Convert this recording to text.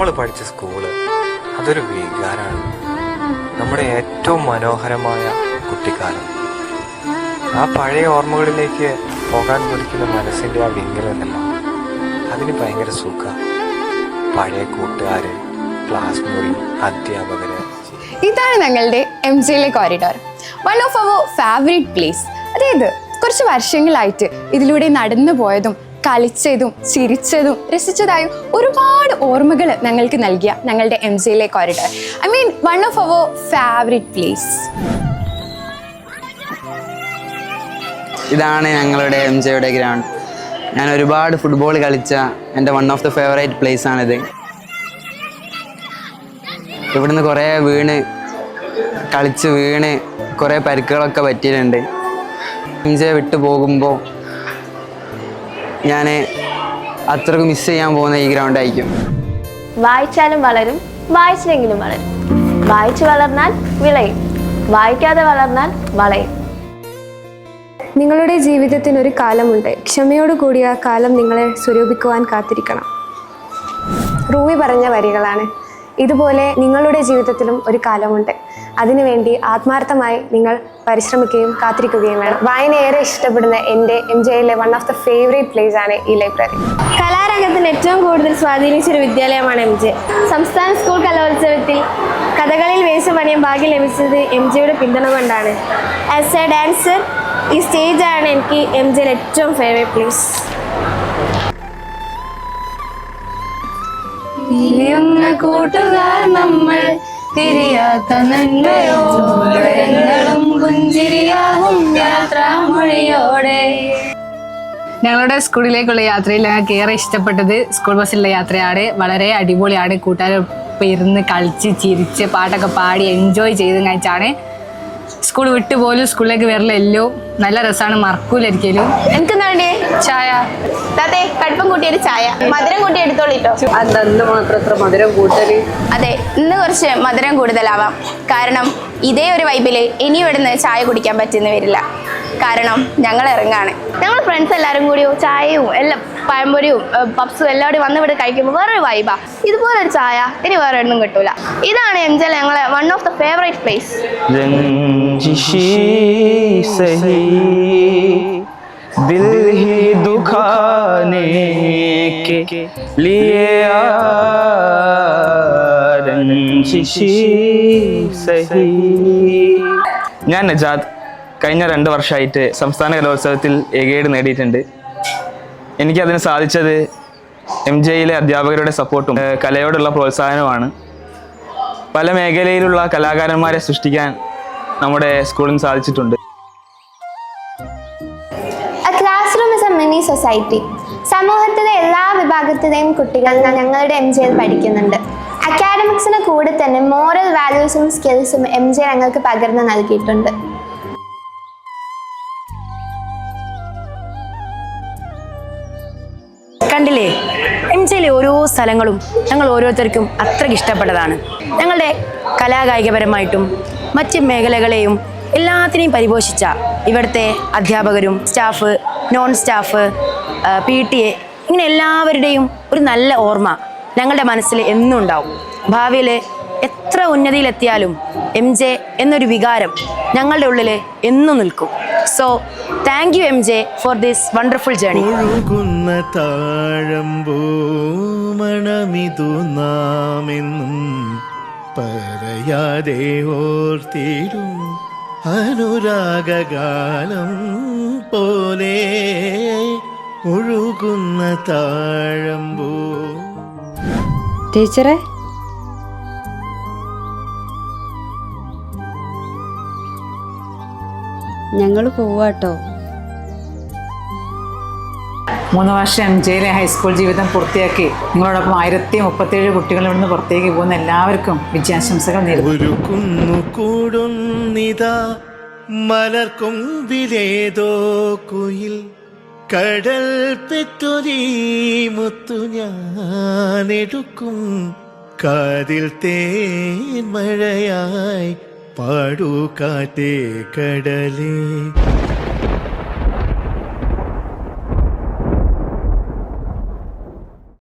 നമ്മൾ പഠിച്ച സ്കൂൾ അതൊരു വികാരമാണ് നമ്മുടെ ഏറ്റവും മനോഹരമായ കുട്ടിക്കാലം. ആ പഴയ ഓർമ്മകളിലേക്ക് പോകാൻ കൊതിക്കുന്ന മനസ്സിന്റെ ആ വിങ്ങലുണ്ടല്ലോ അതിന് ഭയങ്കര സുഖ. പഴയ കൂട്ടുകാര് ക്ലാസ് മുറി അധ്യാപകര്. ഇതാണ് ഞങ്ങളുടെ M ജിയിലെ corridor one of our favourite place അതായത് കുറച്ച് വർഷങ്ങളായിട്ട് ഇതിലൂടെ നടന്നു പോയതും കളിച്ചതും ചിരിച്ചതും രസിച്ചതായും ഒരുപാട് ഓർമ്മകൾ ഞങ്ങൾക്ക് നൽകിയ ഞങ്ങളുടെ M ജിയിലെ corridor I mean one of our favourite place ഇതാണ് ഞങ്ങളുടെ എം ജെയുടെ ഗ്രൗണ്ട് ഞാൻ ഒരുപാട് ഫുട്ബോൾ കളിച്ച എന്റെ one of the favourite place ആണിത്. ഇവിടുന്ന് കുറേ വീണ് കളിച്ച് വീണ് കുറേ പരിക്കുകളൊക്കെ പറ്റിയിട്ടുണ്ട്. എം ജെ വിട്ടു പോകുമ്പോൾ ഞാൻ അത്രയ്ക്ക് മിസ് ചെയ്യാൻ പോകുന്ന ഈ ഗ്രൗണ്ട് ഗ്രൗണ്ടായിരിക്കും വായിച്ചാലും വളരും വായിച്ചില്ലെങ്കിലും വളരും. വായിച്ചു വളർന്നാൽ വിളയും വായിക്കാതെ വളർന്നാൽ വളയും. നിങ്ങളുടെ ജീവിതത്തിന് ഒരു കാലമുണ്ട്. ക്ഷമയോട് കൂടിയ ആ കാലം നിങ്ങളെ സ്വരൂപിക്കുവാൻ കാത്തിരിക്കണം. റൂമി പറഞ്ഞ വരികളാണ്. ഇതുപോലെ നിങ്ങളുടെ ജീവിതത്തിലും ഒരു കാലമുണ്ട്. അതിനുവേണ്ടി ആത്മാർത്ഥമായി നിങ്ങൾ പരിശ്രമിക്കുകയും കാത്തിരിക്കുകയും വേണം. വായന ഏറെ ഇഷ്ടപ്പെടുന്ന എന്റെ M ജെയിലെ one of the favourite place ആണ് ഈ ലൈബ്രറി കലാരംഗത്തിന് ഏറ്റവും കൂടുതൽ സ്വാധീനിച്ചൊരു വിദ്യാലയമാണ് എം ജെ സംസ്ഥാന സ്കൂൾ കലോത്സവത്തിൽ കഥകളിൽ വേഷം പണിയാൻ ഭാഗ്യം ലഭിച്ചത് എം ജെയുടെ പിന്തുണ കൊണ്ടാണ്. ആസ് എ ഡാൻസർ ഈ സ്റ്റേജാണ് എനിക്ക് എം ജെ ഏറ്റവും ഫേവറേറ്റ് പ്ലേസ് കൂട്ടുകാർ നമ്മൾ തിരിയാത്ത നന്മയോടെങ്ങളും പുഞ്ചിരിയാകും യാത്രാമൊഴിയോടെ. ഞങ്ങളുടെ സ്കൂളിലേക്കുള്ള യാത്രയിൽ ഞങ്ങൾക്ക് ഏറെ ഇഷ്ടപ്പെട്ടത് സ്കൂൾ ബസ്സിലുള്ള യാത്രയാണ്. വളരെ അടിപൊളിയാണ്. കൂട്ടുകാരൊപ്പം ഇരുന്ന് കളിച്ച് ചിരിച്ച് പാട്ടൊക്കെ പാടി എൻജോയ് ചെയ്ത് കഴിച്ചാണ് സ്കൂൾ വിട്ടുപോലും സ്കൂളിലേക്ക് വരില്ലല്ലോ നല്ല രസമാണ്. മറക്കൂലൊരിക്കലും എനിക്ക് വേണ്ടേ ചായ. താത്തേ കടുപ്പം കൂട്ടിയൊരു ചായ. മധുരം കൂട്ടി എടുത്തോളിട്ടോ മധുരം അതെ ഇന്ന് കുറച്ച് മധുരം കൂടുതലാവാം. കാരണം ഇതേ ഒരു വൈബിൽ ഇനി ഇവിടുന്ന് ചായ കുടിക്കാൻ പറ്റുന്ന വരില്ല. കാരണം ഞങ്ങൾ ഇറങ്ങാണ്. ഞങ്ങൾ ഫ്രണ്ട്സ് എല്ലാവരും കൂടിയോ ചായയും എല്ലാം പഴംപൊരിയും പപ്സും എല്ലാം കൂടി വന്ന് ഇവിടെ കഴിക്കുമ്പോൾ വേറൊരു വൈബാ ഇതുപോലൊരു ചായ ഇനി വേറെ ഒന്നും കിട്ടൂല. ഇതാണ് എഞ്ചൽ ഞങ്ങളെ one of the favourite place दिल ही दुखाने के लिए आ रंजिशी സഹി ഞാൻ നജാദ് കഴിഞ്ഞ രണ്ട് വർഷമായിട്ട് സംസ്ഥാന കലോത്സവത്തിൽ എ ഗ്രേഡ് നേടിയിട്ടുണ്ട് എനിക്കതിന് സാധിച്ചത് എം ജെയിലെ അധ്യാപകരുടെ സപ്പോർട്ടും ഏഹ് കലയോടുള്ള പ്രോത്സാഹനവുമാണ് പല മേഖലയിലുള്ള കലാകാരന്മാരെ സൃഷ്ടിക്കാൻ നമ്മുടെ സ്കൂളിന് സാധിച്ചിട്ടുണ്ട് Mini society. സമൂഹത്തിലെ എല്ലാ വിഭാഗത്തിലെയും കുട്ടികൾ ഞങ്ങളുടെ എം ജിയിൽ പഠിക്കുന്നുണ്ട്. അക്കാഡമിക്സിന് കൂടെ തന്നെ മോറൽ വാല്യൂസും സ്കിൽസും എം ജെ ഞങ്ങൾക്ക് പകർന്നു നൽകിയിട്ടുണ്ട്. കണ്ടില്ലേ? എം ജിയിലെ ഓരോ സ്ഥലങ്ങളും ഞങ്ങൾ ഓരോരുത്തർക്കും അത്രയ്ക്ക് ഇഷ്ടപ്പെട്ടതാണ്. ഞങ്ങളുടെ കലാകായികപരമായിട്ടും മറ്റ് മേഖലകളെയും എല്ലാത്തിനെയും പരിപോഷിച്ച ഇവിടുത്തെ അധ്യാപകരും staff non staff P T A ഇങ്ങനെ എല്ലാവരുടെയും ഒരു നല്ല ഓർമ്മ ഞങ്ങളുടെ മനസ്സിൽ എന്നും ഉണ്ടാവും. ഭാവിയിൽ എത്ര ഉന്നതിയിലെത്തിയാലും എം ജെ എന്നൊരു വികാരം ഞങ്ങളുടെ ഉള്ളിൽ എന്നും നിൽക്കും. So thank you M J for this wonderful journey മണമിതു നാമെന്നും പറയാതെ ഓർത്തിടും. അനുരാഗകാലം പോലെ ഒഴുകുന്ന താഴമ്പൂ. ടീച്ചറെ? ഞങ്ങൾ പോവാട്ടോ. മൂന്ന് വർഷം എം ജെയിലെ ഹൈസ്കൂൾ ജീവിതം പൂർത്തിയാക്കി നിങ്ങളോടൊപ്പം ആയിരത്തി മുപ്പത്തേഴ് കുട്ടികൾ ഇവിടുന്ന് പുറത്തേക്ക് പോകുന്ന എല്ലാവർക്കും വിജയാശംസകൾ കൂടുന്നിതാ മലർക്കൊമ്പിലേതോ കുയിൽ കടൽ പെറ്റൊരീ മുത്തു ഞാനെടുക്കും. കാതിൽ തേൻ മഴയായി പാടൂ കാറ്റേ കടലേ.